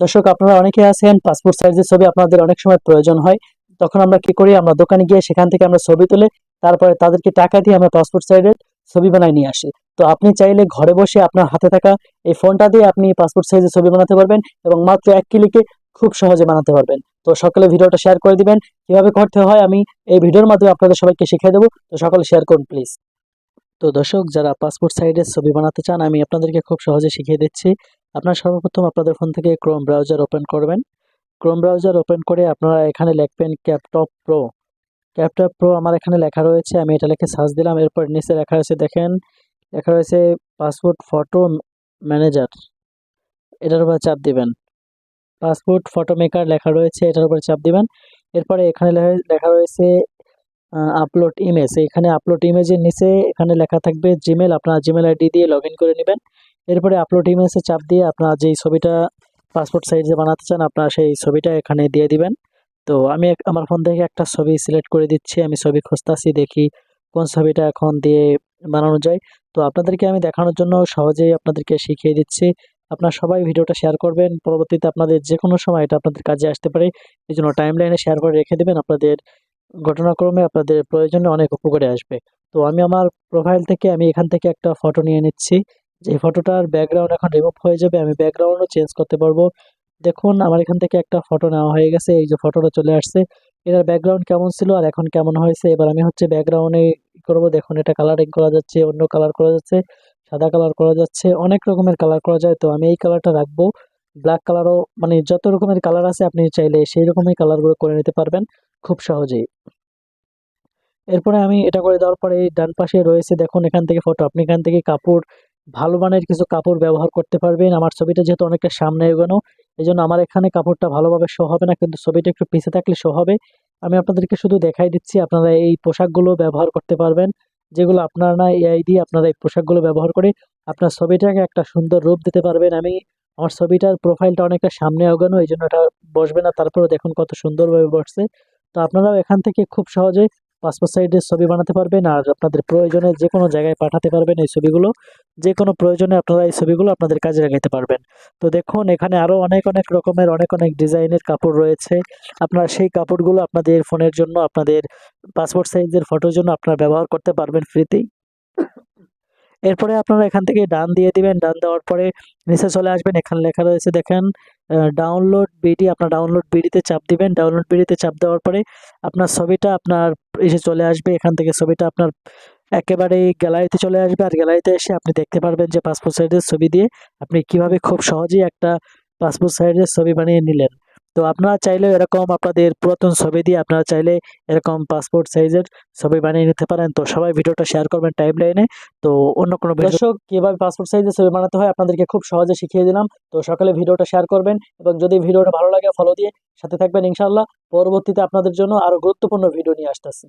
দর্শক, আপনারা অনেকে আছেন পাসপোর্ট সাইজের ছবি আপনাদের অনেক সময় প্রয়োজন হয়। তখন আমরা কি করি? আমরা দোকানে গিয়ে সেখান থেকে আমরা ছবি তুলে, তারপরে তাদেরকে টাকা দিয়ে আমরা পাসপোর্ট সাইজের ছবি বানাই নিয়ে আসি। তো আপনি চাইলে ঘরে বসে আপনার হাতে থাকা এই ফোনটা দিয়ে আপনি পাসপোর্ট সাইজের ছবি বানাতে পারবেন এবং মাত্র এক ক্লিকে খুব সহজে বানাতে পারবেন। তো সকলে ভিডিওটা শেয়ার করে দিবেন। কীভাবে করতে হয় আমি এই ভিডিওর মাধ্যমে আপনাদের সবাইকে শিখিয়ে দেবো। তো সকলে শেয়ার করুন প্লিজ তো দর্শক, যারা পাসপোর্ট সাইজের ছবি বানাতে চান, আমি আপনাদেরকে খুব সহজে শিখিয়ে দিচ্ছি। আপনার সর্বপ্রথম আপনাদের ফোন থেকে ক্রোম ব্রাউজার ওপেন করবেন। ক্রোম ব্রাউজার ওপেন করে আপনারা এখানে লিখবেন ক্যাপটপ প্রো ক্যাপটপ প্রো আমার এখানে লেখা রয়েছে, আমি এটা লিখে সার্চ দিলাম, এরপর নিচে লেখা রয়েছে, দেখেন, লেখা রয়েছে পাসপোর্ট ফটো ম্যানেজার এটার উপর চাপ দিবেন। পাসপোর্ট ফটো মেকার লেখা রয়েছে, এটার উপর চাপ দিবেন। এরপরে এখানে লেখা রয়েছে আপলোড ইমেজ এখানে আপলোড ইমেজের নিচে এখানে লেখা থাকবে জিমেল আপনার জিমেল আইডি দিয়ে লগ করে নেবেন। এরপরে আপলোড ইমেজে চাপ দিয়ে আপনার যেই ছবিটা পাসপোর্ট সাইজে বানাতে চান, আপনার সেই ছবিটা এখানে দিয়ে দিবেন। তো আমি আমার ফোন থেকে একটা ছবি সিলেক্ট করে দিচ্ছি, আমি ছবি খুঁজতাছি, দেখি কোন ছবিটা এখন দিয়ে বানানো যায়। তো আপনাদেরকে আমি দেখানোর জন্য সহজেই আপনাদেরকে শিখিয়ে দিচ্ছি। আপনার সবাই ভিডিওটা শেয়ার করবেন, পরবর্তীতে আপনাদের যে কোনো সময় এটা আপনাদের কাজে আসতে পারে। এই জন্য টাইম লাইনে শেয়ার করে রেখে দেবেন, আপনাদের ঘটনাক্রমে আপনাদের প্রয়োজনে অনেক উপকারে আসবে। তো আমি আমার প্রোফাইল থেকে আমি এখান থেকে একটা ফটো নিয়ে নিচ্ছি। যে ফটোটার ব্যাকগ্রাউন্ড এখন রিমুভ হয়ে যাবে, আমি ব্যাকগ্রাউন্ডও চেঞ্জ করতে পারব। দেখুন, আমার এখান থেকে একটা ফটো নেওয়া হয়ে গেছে, এই যে ফটোটা চলে আসছে। এটার ব্যাকগ্রাউন্ড কেমন ছিল আর এখন কেমন হয়েছে? এবার আমি হচ্ছে ব্যাকগ্রাউন্ডে করব, দেখুন এটা কালারিং করা যাচ্ছে, অন্য কালার করা যাচ্ছে, সাদা কালার করা যাচ্ছে, অনেক রকমের কালার করা যায়। তো আমি এই কালারটা রাখব। ব্ল্যাক কালারও মানে যত রকমের কালার আছে, আপনি চাইলে সেই রকমের কালারগুলো করে নিতে পারবেন খুব সহজেই। এরপরে আমি এটা করে দেওয়ার পরে এই ডান পাশে রয়েছে, দেখুন এখান থেকে ফটো আপনি এখান থেকে কাপড় ভালো মানের কিছু কাপড় ব্যবহার করতে পারবেন। আমার ছবিটা যেহেতু অনেকটা সামনে এগোনো এই জন্য আমার এখানে কাপড়টা ভালোভাবে শো হবে না, কিন্তু ছবিটা একটু পিছে থাকলে শো হবে। আমি আপনাদেরকে শুধু দেখাই দিচ্ছি, আপনারা এই পোশাকগুলো ব্যবহার করতে পারবেন। যেগুলো আপনারা না এআই দিয়ে আপনারা এই পোশাকগুলো ব্যবহার করে আপনার ছবিটাকে একটা সুন্দর রূপ দিতে পারবেন। আমি আমার ছবিটার প্রোফাইলটা অনেকটা সামনে এগোনো এই জন্য এটা বসবে না, তারপরেও দেখুন কত সুন্দরভাবে বসছে। তো আপনারাও এখান থেকে খুব সহজে পাসপোর্ট সাইজের ছবি বানাতে পারবেন আর আপনাদের প্রয়োজনে যে কোনো জায়গায় পাঠাতে পারবেন এই ছবিগুলো। যে কোনো প্রয়োজনে আপনারা এই ছবিগুলো আপনাদের কাজে লাগাতে পারবেন। তো দেখুন, এখানে আরও অনেক অনেক রকমের, অনেক অনেক ডিজাইনের কাপড় রয়েছে। আপনারা সেই কাপড়গুলো আপনাদের ফোনের জন্য, আপনাদের পাসপোর্ট সাইজের ফটোর জন্য আপনারা ব্যবহার করতে পারবেন ফ্রিতেই। এরপরে আপনারা এখান থেকে ডান দিয়ে দিবেন। ডান দেওয়ার পরে নিচে চলে আসবেন। এখানে লেখা রয়েছে, দেখেন ডাউনলোড বিডি আপনার ডাউনলোড বিডিতে চাপ দিবেন। ডাউনলোড বিডিতে চাপ দেওয়ার পরে আপনার ছবিটা আপনার এসে চলে আসবে। এখান থেকে ছবিটা আপনার একেবারে গ্যালারিতে চলে আসবে। আর গ্যালারিতে এসে আপনি দেখতে পারবেন যে পাসপোর্ট সাইজের ছবি দিয়ে আপনি কীভাবে খুব সহজেই একটা পাসপোর্ট সাইজের ছবি বানিয়ে নিলেন। তো আপনারা চাইলে এরকম আপনাদের পুরাতন ছবি দিয়ে আপনারা চাইলে এরকম পাসপোর্ট সাইজের ছবি বানিয়ে নিতে পারেন। তো সবাই ভিডিওটা শেয়ার করবেন টাইম লাইনে তো অন্য কোনো দর্শক, কীভাবে পাসপোর্ট সাইজের ছবি বানাতে হয় আপনাদেরকে খুব সহজে শিখিয়ে দিলাম। তো সকালে ভিডিওটা শেয়ার করবেন এবং যদি ভিডিওটা ভালো লাগে ফলো দিয়ে সাথে থাকবেন ইনশাল্লাহ পরবর্তীতে আপনাদের জন্য আরও গুরুত্বপূর্ণ ভিডিও নিয়ে আসতেছি।